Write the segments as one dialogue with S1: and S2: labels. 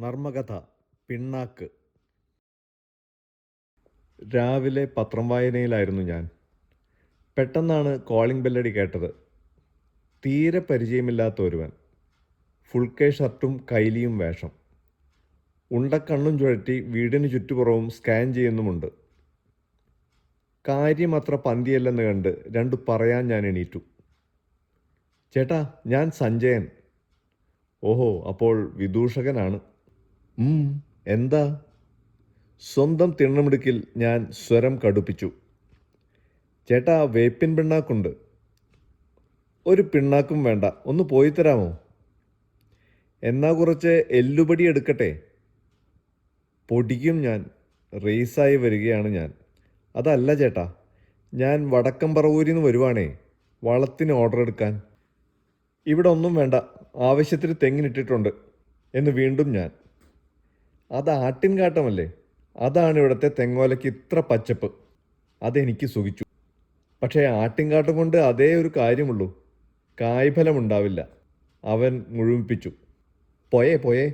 S1: നർമ്മകഥ പിണ്ണാക്ക്. രാവിലെ പത്രം വായനയിലായിരുന്നു ഞാൻ. പെട്ടെന്നാണ് കോളിംഗ് ബെല്ലടി കേട്ടത്. തീരെ പരിചയമില്ലാത്ത ഒരുവൻ. ഫുൾ ഷർട്ടും കൈലിയും വേഷം. ഉണ്ടക്കണ്ണും ചുഴറ്റി വീടിന് ചുറ്റുപുറവും സ്കാൻ ചെയ്യുന്നുമുണ്ട്. കാര്യം അത്ര പന്തിയല്ലെന്ന് കണ്ട് രണ്ടു പറയാൻ ഞാൻ എണീറ്റു. ചേട്ടാ ഞാൻ സഞ്ജയൻ. ഓഹോ അപ്പോൾ വിദൂഷകനാണ്. എന്താ? സ്വന്തം തിണ്ണമിടുക്കിൽ ഞാൻ സ്വരം കടുപ്പിച്ചു. ചേട്ടാ വേപ്പിൻ പിണ്ണാക്കുണ്ട്. ഒരു പിണ്ണാക്കും വേണ്ട. ഒന്ന് പോയി തരാമോ? എന്നാ കുറച്ച് എല്ലുപടി എടുക്കട്ടെ? പൊടിക്കും ഞാൻ റേസായി വരികയാണ് ഞാൻ. അതല്ല ചേട്ടാ ഞാൻ വടക്കം പറവൂരിൽ നിന്ന് വരുവാണേ. വളത്തിന് ഓർഡർ എടുക്കാൻ. ഇവിടെ ഒന്നും വേണ്ട. ആവശ്യത്തിന് തെങ്ങിനിട്ടിട്ടുണ്ട്. എന്ന് വീണ്ടും ഞാൻ. അത് ആട്ടിൻകാട്ടമല്ലേ? അതാണ് ഇവിടുത്തെ തെങ്ങോലയ്ക്ക് ഇത്ര പച്ചപ്പ്. അതെനിക്ക് സുഖിച്ചു. പക്ഷേ ആട്ടിൻകാട്ടം കൊണ്ട് അതേ ഒരു കാര്യമുള്ളൂ. കായ്ഫലമുണ്ടാവില്ല. അവൻ മുഴുമിപ്പിച്ചു. പോയേ പോയേ.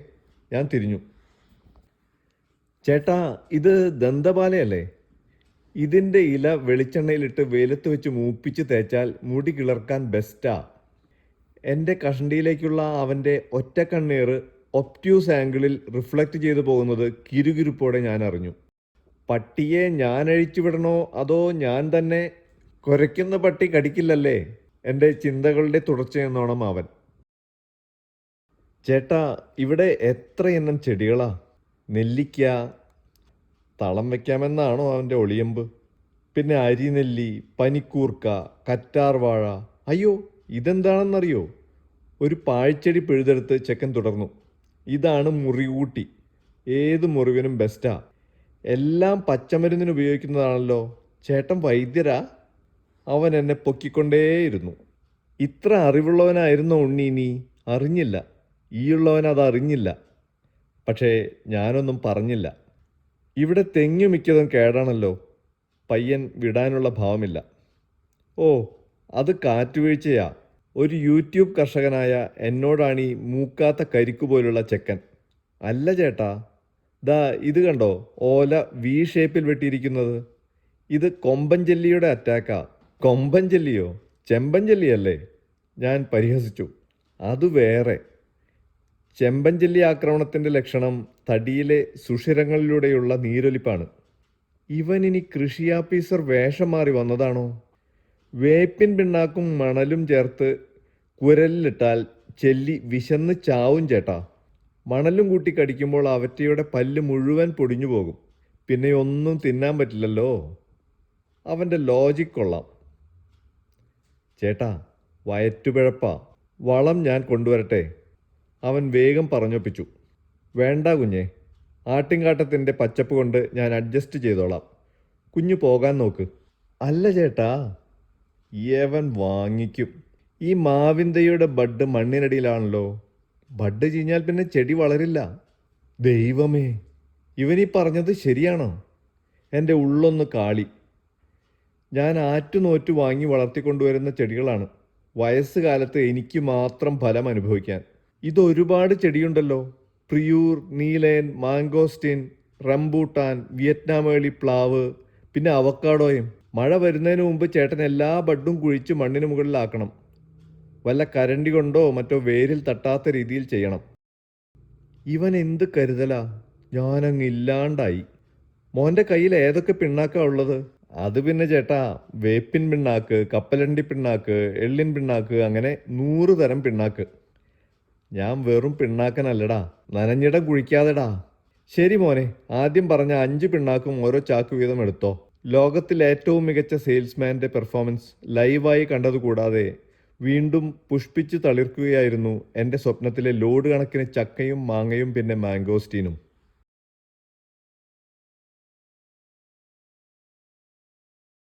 S1: ഞാൻ തിരിഞ്ഞു. ചേട്ടാ ഇത് ദന്തപാലയല്ലേ? ഇതിന്റെ ഇല വെളിച്ചെണ്ണയിലിട്ട് വെയിലത്ത് വെച്ച് മൂപ്പിച്ച് തേച്ചാൽ മുടി കിളർക്കാൻ ബെസ്റ്റാ എന്റെ കഷണ്ടിയിലേക്കുള്ള അവന്റെ ഒറ്റ കണ്ണീർ ഒപ്റ്റ്യൂസ് ആംഗിളിൽ റിഫ്ലക്റ്റ് ചെയ്തു പോകുന്നത് കിരുകിരുപ്പോടെ ഞാൻ അറിഞ്ഞു. പട്ടിയെ ഞാൻ അഴിച്ചുവിടണോ അതോ ഞാൻ തന്നെ കുരയ്ക്കുന്ന പട്ടി കടിക്കില്ലല്ലേ? എന്റെ ചിന്തകളുടെ തുടർച്ചയെന്നോണം അവൻ. ചേട്ടാ ഇവിടെ എത്ര എണ്ണം ചെടികളാ? നെല്ലിക്ക തളം വയ്ക്കാമെന്നാണോ അവന്റെ ഒളിയമ്പ്? പിന്നെ അരിനെല്ലി പനിക്കൂർക്ക കറ്റാർവാഴ അയ്യോ ഇതെന്താണെന്നറിയോ? ഒരു പാഴ്ചെടി പിഴുതെടുത്ത് ചെക്കൻ തുടർന്നു. ഇതാണ് മുറികൂട്ടി ഏത് മുറിവിനും ബെസ്റ്റാ എല്ലാം പച്ചമരുന്നിന് ഉപയോഗിക്കുന്നതാണല്ലോ. ചേട്ടൻ വൈദ്യരാ. അവൻ എന്നെ പൊക്കിക്കൊണ്ടേയിരുന്നു. ഇത്ര അറിവുള്ളവനായിരുന്നോ ഉണ്ണി നീ? അറിഞ്ഞില്ല. ഈയുള്ളവൻ അത് പക്ഷേ ഞാനൊന്നും പറഞ്ഞില്ല. ഇവിടെ തെങ്ങു മിക്കതും കേടാണല്ലോ. പയ്യൻ വിടാനുള്ള ഭാവമില്ല. ഓ അത് കാറ്റുവീഴ്ചയാ. ഒരു യൂട്യൂബ് കർഷകനായ എന്നോടാണ് ഈ മൂക്കാത്ത കരിക്കു പോലുള്ള ചെക്കൻ. അല്ല ചേട്ടാ ദാ ഇത് കണ്ടോ? ഓല വി ഷേപ്പിൽ വെട്ടിയിരിക്കുന്നത്. ഇത് കൊമ്പൻ ജെല്ലിയുടെ അറ്റാക്കാ കൊമ്പൻ ജെല്ലിയോ ചെമ്പൻ ജെല്ലിയല്ലേ ഞാൻ പരിഹസിച്ചു. അത് വേറെ. ചെമ്പൻ ജെല്ലി ആക്രമണത്തിന്റെ ലക്ഷണം തടിയിലെ സുഷിരങ്ങളിലൂടെയുള്ള നീരൊലിപ്പാണ്. ഇവൻ ഇനി കൃഷി ആഫീസർ വേഷം മാറി വന്നതാണോ? വേപ്പിൻ പിണ്ണാക്കും മണലും ചേർത്ത് കുരലിലിട്ടാൽ ചെല്ലി വിശന്ന് ചാവും ചേട്ടാ. മണലും കൂട്ടി കടിക്കുമ്പോൾ അവറ്റയുടെ പല്ല് മുഴുവൻ പൊടിഞ്ഞു പോകും. പിന്നെ ഒന്നും തിന്നാൻ പറ്റില്ലല്ലോ. അവന്റെ ലോജിക് കൊള്ളാം. ചേട്ടാ വയറ്റുപിഴപ്പാ വളം ഞാൻ കൊണ്ടുവരട്ടെ. അവൻ വേഗം പറഞ്ഞൊപ്പിച്ചു. വേണ്ട കുഞ്ഞെ ആട്ടിൻകാട്ടത്തിന്റെ പച്ചപ്പ് കൊണ്ട് ഞാൻ അഡ്ജസ്റ്റ് ചെയ്തോളാം. കുഞ്ഞു പോകാൻ നോക്ക്. അല്ല ചേട്ടാ ഏവൻ വാങ്ങിക്കും. ഈ മാവിന്തയുടെ ബഡ് മണ്ണിനടിയിലാണല്ലോ. ബഡ് ചീഞ്ഞാൽ പിന്നെ ചെടി വളരില്ല. ദൈവമേ ഇവനീ പറഞ്ഞത് ശരിയാണോ? എന്റെ ഉള്ളൊന്ന് കാളി. ഞാൻ ആറ്റുനോറ്റു വാങ്ങി വളർത്തിക്കൊണ്ടുവരുന്ന ചെടികളാണ്. വയസ്സുകാലത്ത് എനിക്ക് മാത്രം ഫലം അനുഭവിക്കാൻ. ഇതൊരുപാട് ചെടിയുണ്ടല്ലോ. പ്രിയൂർ നീലയൻ മാങ്കോസ്റ്റിൻ റംബൂട്ടാൻ വിയറ്റ്നാമേളി പ്ലാവ് പിന്നെ അവക്കാഡോയും. മഴ വരുന്നതിന് മുമ്പ് ചേട്ടൻ എല്ലാ ബഡും കുഴിച്ച് മണ്ണിന് മുകളിലാക്കണം. വല്ല കരണ്ടി കൊണ്ടോ മറ്റോ വേരിൽ തട്ടാത്ത രീതിയിൽ ചെയ്യണം. ഇവൻ എന്ത് കരുതലാ? ഞാനങ്ങ് ഇല്ലാണ്ടായി. മോന്റെ കയ്യിൽ ഏതൊക്കെ പിണ്ണാക്കാ ഉള്ളത്? അത് പിന്നെ ചേട്ടാ വേപ്പിൻ പിണ്ണാക്ക് കപ്പലണ്ടി പിണ്ണാക്ക് എള്ളിൻ പിണ്ണാക്ക് അങ്ങനെ നൂറ് തരം പിണ്ണാക്ക്. ഞാൻ വെറും പിണ്ണാക്കനല്ലടാ നനഞ്ഞിടം കുഴിക്കാതെടാ. ശരി മോനെ ആദ്യം പറഞ്ഞ അഞ്ച് പിണ്ണാക്കും ഓരോ ചാക്ക് വീതം എടുത്തോ. ലോകത്തിൽ ഏറ്റവും മികച്ച സെയിൽസ്മാന്റെ പെർഫോമൻസ് ലൈവായി കണ്ടതുകൂടാതെ വീണ്ടും പുഷ്പിച്ച് തളിർക്കുകയായിരുന്നു എന്റെ സ്വപ്നത്തിലെ ലോഡ് കണക്കിന് ചക്കയും മാങ്ങയും പിന്നെ മാംഗോസ്റ്റീനും